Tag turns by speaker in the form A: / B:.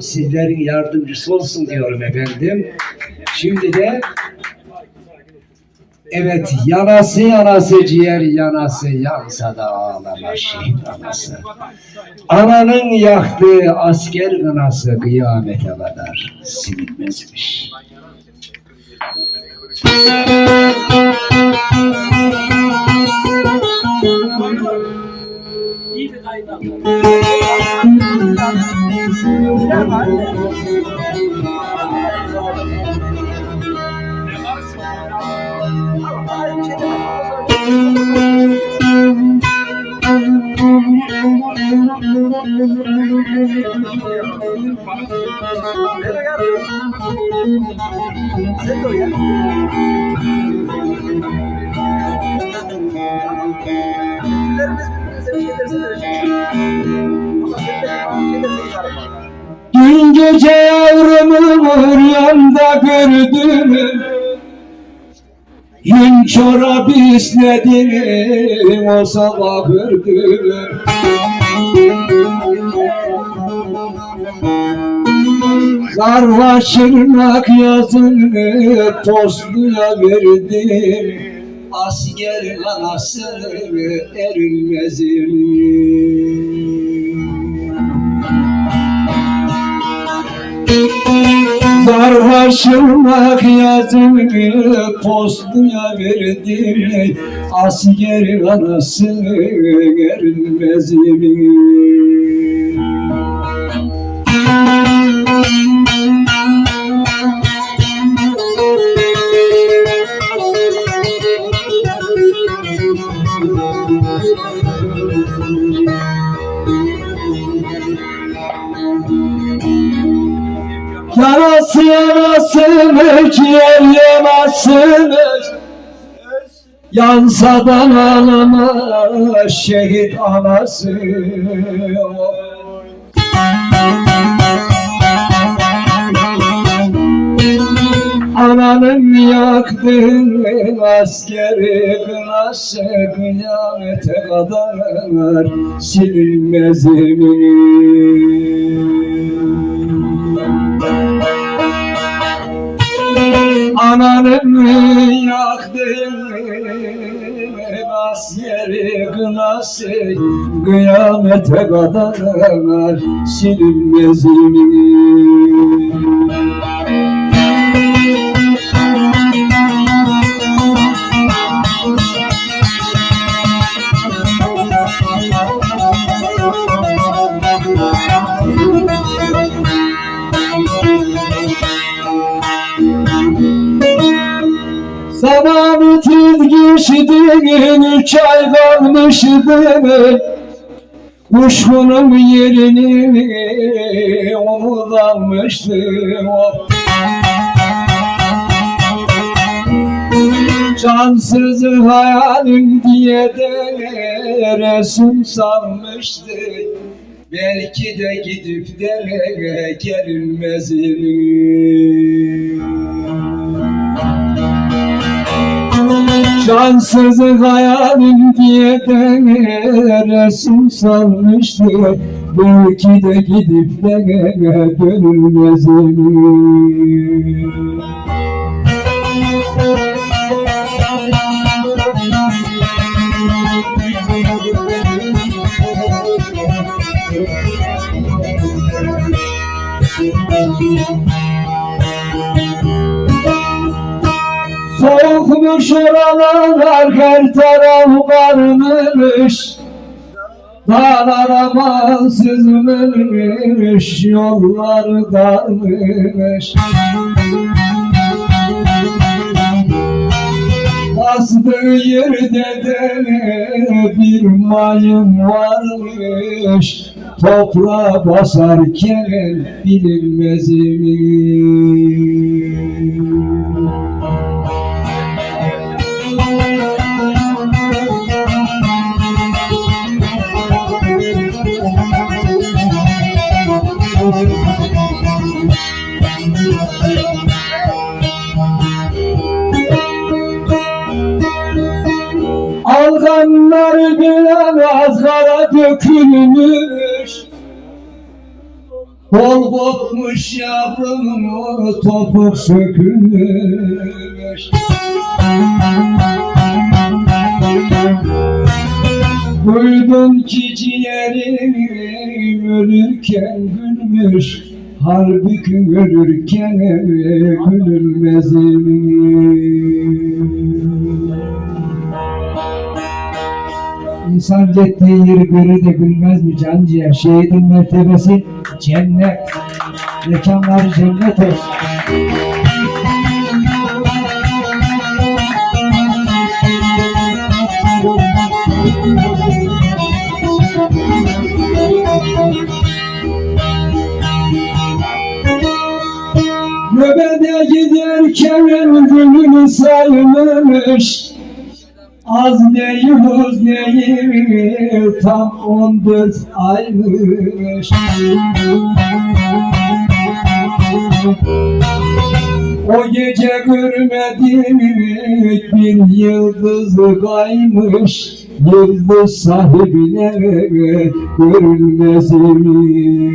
A: sizlerin yardımcısı olsun diyorum efendim. Şimdi de Evet yanası yanası ciğer yanası yansa da ağlama şehit anası. Ananın yaktığı asker kınası kıyamete kadar silinmezmiş.
B: İyi bir kaynak.
C: De o ya. Dillerimiz
A: Dün gece yavrumu rüyamda gördüm Yün çorap isledim o sabah gördüm Karvaşırmak yazını tozluya verdim. Asker anası erilmez Sarhoşulmak yazını postuya verdim. Asker anası erilmez Yarası yarasını ciğer yamasını Yansadan ağlama şehit anası Ananın yaktığı askeri kınası kıyamete kadar silinmez emin. Ananın yaktığı askeri kınası kıyamete kadar silinmez emin. Zamanı tez geçtiğin üç ay kalmıştı Kuşkunun yerini umudanmıştı Cansız hayalim diye de resim sanmıştı. Belki de gidip de gelinmez Cansız hayalim diye de resim sanmıştı Belki de gidip de dönülmez Soğukmuş oralar her taraf varmış. Dağlara süzülmüş yollar darmış Bastığı yerde de bir mayın varmış. Toprağa basarken bilinmez mi? Alganlar bilemez kara dökülmüş. Kol kopmuş yavrum topuk sökülmüş. Duydum ki ciğerim ölürken gülmüş Halbuki ölürken gülünmez İnsan gittiği yeri görür de gülmez mi canciğer? Şehidin mertebesi cennet. Mekanları cennet olsun. Göbede giderken gülünü saymış Az değil uz değil tam on dört aymış. O gece görmedik bir yıldız kaymış. Yıldız sahibine görülmez imiş